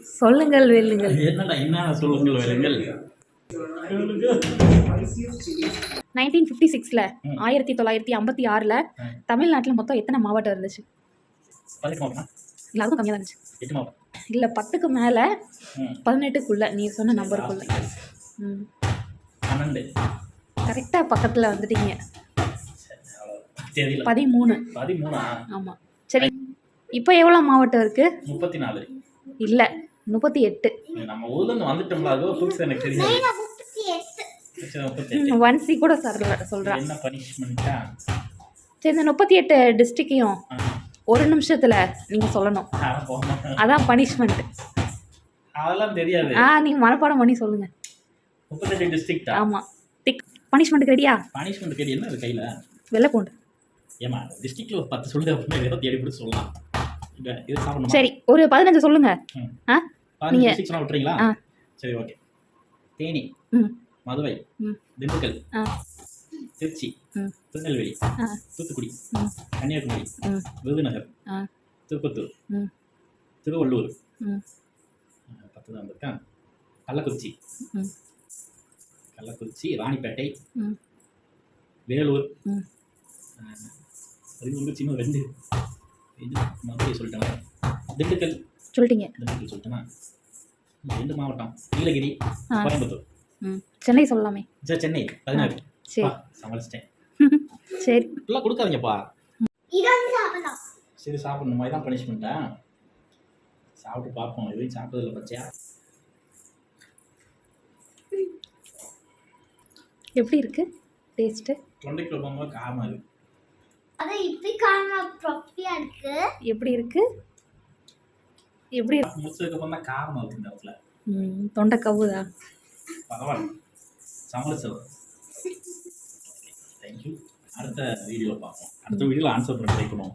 சொல்லுங்கள் வெல்லுங்கள். என்னடா என்ன சொல்லுங்கள் வேலைங்கள் நைன்டீன் ஃபிஃப்டி சிக்ஸில். ஆயிரத்தி தொள்ளாயிரத்தி ஐம்பத்தி ஆறில். தமிழ்நாட்டில் மொத்தம் எத்தனை மாவட்டம் இருந்துச்சு? எல்லாருக்கும் கம்மியாக இருந்துச்சு. எட்டு மாவட்டம். இல்லை பத்துக்கு மேலே பதினெட்டுக்குள்ளே நீ சொன்ன நம்பருக்குள்ளே. ம். கரெக்டாக பக்கத்தில் வந்துட்டீங்க. பதிமூணு. பதிமூணா? ஆமாம் சரி. இப்போ எவ்வளோ மாவட்டம் இருக்குது முப்பத்தி நாலு இல்லை முப்பத்தி எட்டு நம்ம ஊர்ல இருந்து வந்துட்டோம்ல அது புதுசு எனக்கு எட்டு. ஒன் சி கூட சொல்ல சொல்கிறேன் என்ன பனிஷ்மெண்ட்டா சரி இந்த முப்பத்தி எட்டு டிஸ்ட்ரிக்கையும் ஒரு நிமிஷத்தில் நீங்கள் சொல்லணும். அதான் பனிஷ்மெண்ட் அதெல்லாம் தெரியாது. ஆ நீங்கள் மனப்பாடம் பண்ணி சொல்லுங்கள் முப்பத்தெட்டு டிஸ்ட்ரிக்டா ஆமாம் டிக் பனிஷ்மெண்ட்டுக்கு ரெடியா பனிஷ்மெண்ட் கேட்டு என்ன இருக்கு கையில? வெள்ளைப்பூண்டு ஏமா டிஸ்ட்ரிக்ட்ல ஒரு பத்து சொல்லு அப்படின்னு ஏதோ தேடி சொல்லலாம். சரி ஒரு பதினஞ்சு சொல்லுங்கள் ம். ஆ? நீங்க- விட்டுறீங்களா. சரி ஓகே. தேனி ம். மதுரை திண்டுக்கல் திருச்சி திருநெல்வேலி தூத்துக்குடி கன்னியாகுமரி விருதுநகர் திருப்பத்தூர் ம். திருவள்ளூர். பத்து தான் கள்ளக்குறிச்சி. கள்ளக்குறிச்சி ராணிப்பேட்டை வேலூர். சின்ன ரெண்டு. இது மதுரை சொல்லிட்டேன்? திண்டுக்கல். சொல்லிட்டீங்க. திண்டுக்கல் சொல்லிட்டேனா? ரெண்டு மாவட்டம் நீலகிரி. கோயம்புத்தூர். ம். சென்னை சொல்லலாமே. சரி சென்னை பதினாறு. சரி. சமாளிச்சிட்டேன். சரி. இப்படிலாம் கொடுக்காதீங்கப்பா. சரி சாப்பிடணுமா. இதான் பனிஷ்மெண்ட்டா சாப்பிட்டு பார்ப்போம். எதுவும் சாப்பிட்டதில்ல பச்சையா? எப்படி இருக்கு? டேஸ்ட்டு தொண்டைக்குள்ள போகும்போது காரமாக இருக்கு. அது இப்படி காரண ப்ராப்பர்ட்டியா இருக்கு. எப்படி இருக்கு? எப்படி இருக்கு? முடிச்சதுக்கப்புறம் தான் காரமாக இருக்கு இந்த இடத்துல. ம் தொண்டை கவுதா பரவாயில்ல. சமாளிச்சது தேங்க்யூ அடுத்த வீடியோவில் பார்ப்போம். அடுத்த வீடியோவில் ஆன்சர் பண்ண பண்ணுவோம்.